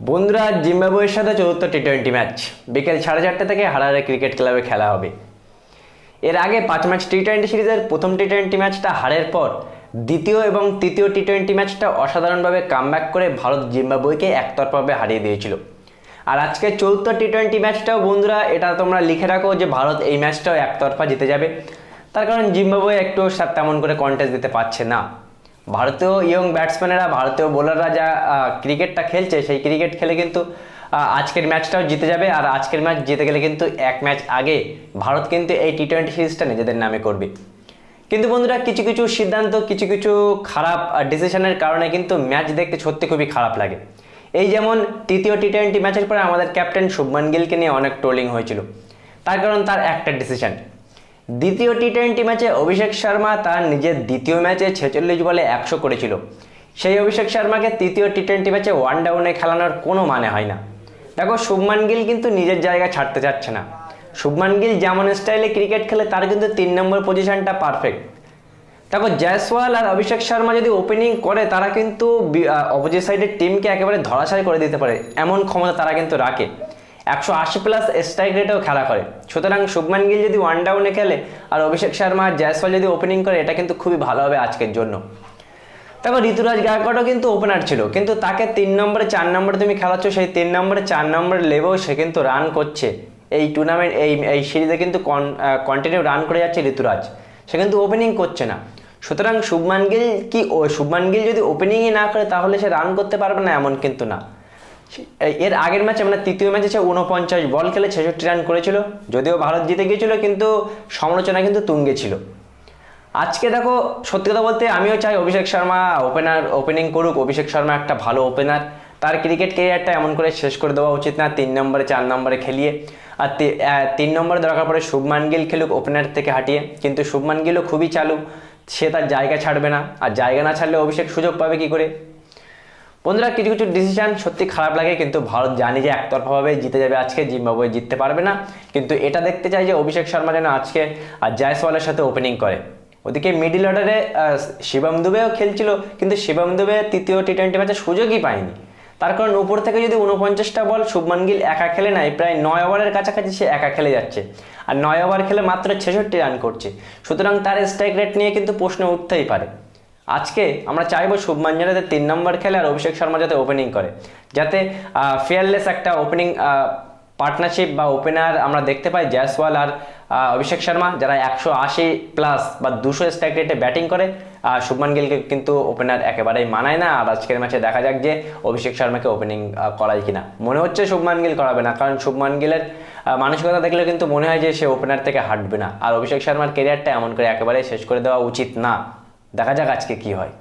বন্ধুরা, জিম্বাবুয়ের সাথে চতুর্থ টি টোয়েন্টি ম্যাচ বিকেল সাড়ে চারটে থেকে হারারে ক্রিকেট ক্লাবে খেলা হবে। এর আগে পাঁচ ম্যাচ টি টোয়েন্টি সিরিজের প্রথম টি টোয়েন্টি ম্যাচটা হারের পর, দ্বিতীয় এবং তৃতীয় টি টোয়েন্টি ম্যাচটা অসাধারণভাবে কামব্যাক করে ভারত জিম্বাবুয়েকে একতরফাভাবে হারিয়ে দিয়েছিল। আর আজকে চতুর্থ টি টোয়েন্টি ম্যাচটাও বন্ধুরা, এটা তোমরা লিখে রাখো যে ভারত এই ম্যাচটাও একতরফা জিতে যাবে। তার কারণ জিম্বাবুয়ে একটু তেমন করে কন্টেস্ট দিতে পারছে না। ভারতীয় ইয়ং ব্যাটসম্যানেরা ভারতীয় বোলাররা যা ক্রিকেটটা খেলছে, সেই ক্রিকেট খেলে কিন্তু আজকের ম্যাচটাও জিতে যাবে। আর আজকের ম্যাচ জিতে গেলে কিন্তু এক ম্যাচ আগে ভারত কিন্তু এই টি টোয়েন্টি সিরিজটা নিজেদের নামে করবে। কিন্তু বন্ধুরা, কিছু কিছু সিদ্ধান্ত, কিছু কিছু খারাপ ডিসিশনের কারণে কিন্তু ম্যাচ দেখতে সত্যি খুবই খারাপ লাগে। এই যেমন তৃতীয় টি টোয়েন্টি ম্যাচের পরে আমাদের ক্যাপ্টেন শুভমান গিলকে নিয়ে অনেক ট্রোলিং হয়েছিল। তার কারণ তার একটা ডিসিশন দ্বিতীয় টি টোয়েন্টি ম্যাচে অভিষেক শর্মা তার নিজের দ্বিতীয় ম্যাচে ছেচল্লিশ বলে একশো করেছিল। সেই অভিষেক শর্মাকে তৃতীয় টি টোয়েন্টি ম্যাচে ওয়ান ডাউনে খেলানোর কোনো মানে হয় না। দেখো, শুভমান গিল কিন্তু নিজের জায়গা ছাড়তে চাচ্ছে না। শুভমান গিল যেমন স্টাইলে ক্রিকেট খেলে, তার কিন্তু তিন নম্বর পজিশনটা পারফেক্ট দেখো, জয়সওয়াল আর অভিষেক শর্মা যদি ওপেনিং করে, তারা কিন্তু অপোজিট সাইডের টিমকে একেবারে ধরাশায়ী করে দিতে পারে। এমন ক্ষমতা তারা কিন্তু রাখে। একশো আশি প্লাস স্ট্রাইক রেটেও খেলা করে। সুতরাং শুভমান গিল যদি ওয়ান ডাউনে খেলে আর অভিষেক শর্মা জয়সওয়াল যদি ওপেনিং করে, এটা কিন্তু খুবই ভালো হবে আজকের জন্য। তারপর ঋতুরাজ গায়কোয়াড়ও কিন্তু ওপেনার ছিল, কিন্তু তাকে তিন নম্বরে, চার নম্বরে তুমি খেলাচ্ছ, সেই তিন নম্বরে, চার নম্বরে লেবেও সে কিন্তু রান করছে। এই টুর্নামেন্ট এই এই সিরিজে কিন্তু কন্টিনিউ রান করে যাচ্ছে ঋতুরাজ। সে কিন্তু ওপেনিং করছে না। সুতরাং শুভমান গিল কি, ও শুভমান গিল যদি ওপেনিংই না করে, তাহলে সে রান করতে পারবে না, এমন কিন্তু না। এর আগের ম্যাচে মানে তৃতীয় ম্যাচে সে উনপঞ্চাশ বল খেলে ছেষট্টি রান করেছিল, যদিও ভারত জিতে গিয়েছিল, কিন্তু সমালোচনা কিন্তু তুঙ্গে ছিল। আজকে দেখো, সত্যি কথা বলতে আমিও চাই অভিষেক শর্মা ওপেনার ওপেনিং করুক। অভিষেক শর্মা একটা ভালো ওপেনার তার ক্রিকেট কেরিয়ারটা এমন করে শেষ করে দেওয়া উচিত না, তিন নম্বরে, চার নম্বরে খেলিয়ে। আর তিন নম্বরে দরকার পড়ে শুভমান গিল খেলুক ওপেনার থেকে হাঁটিয়ে। কিন্তু শুভমান গিলও খুবই চালু। সে তার জায়গা ছাড়বে না। আর জায়গা না ছাড়লে অভিষেক সুযোগ পাবে কি করে? বন্ধুরা, কিছু কিছু ডিসিশন সত্যি খারাপ লাগে, কিন্তু ভারত জানি যে একতরফাভাবে জিতে যাবে আজকে, জিম্বাবুয়ে জিততে পারবে না। কিন্তু এটা দেখতে চাই যে অভিষেক শর্মা যেন আজকে আর জয়সওয়ালের সাথে ওপেনিং করে। ওদিকে মিডিল অর্ডারে শিবম দুবেও খেলছিল, কিন্তু শিবম দুবে তৃতীয় টি টোয়েন্টি ম্যাচে সুযোগই পায়নি। তার কারণ উপর থেকে যদি উনপঞ্চাশটা বল শুভমান গিল একা খেলে নাই, প্রায় নয় ওভারের কাছাকাছি সে একা খেলে যাচ্ছে। আর নয় ওভার খেলে মাত্র ছেষট্টি রান করছে। সুতরাং তার স্ট্রাইক রেট নিয়ে কিন্তু প্রশ্ন উঠতেই পারে। আজকে আমরা চাইব শুভমান যাতে তিন নম্বর খেলে আর অভিষেক শর্মা যাতে ওপেনিং করে। যাতে ফেয়ারলেস একটা ওপেনিং পার্টনারশিপ বা ওপেনার আমরা দেখতে পাই জয়সওয়াল আর অভিষেক শর্মা, যারা একশো আশি প্লাস বা দুশো স্ট্রাইক রেটে ব্যাটিং করে আর শুভমান গিলকে কিন্তু ওপেনার একেবারেই মানায় না। আর আজকের ম্যাচে দেখা যাক যে অভিষেক শর্মাকে ওপেনিং করায় কিনা। মনে হচ্ছে শুভমান গিল করাবে না, কারণ শুভমান গিলের মানসিকতা দেখলে কিন্তু মনে হয় যে সে ওপেনার থেকে হাঁটবে না। আর অভিষেক শর্মার কেরিয়ারটা এমন করে একেবারে শেষ করে দেওয়া উচিত না। দেখা যাক আজকে কি হয়।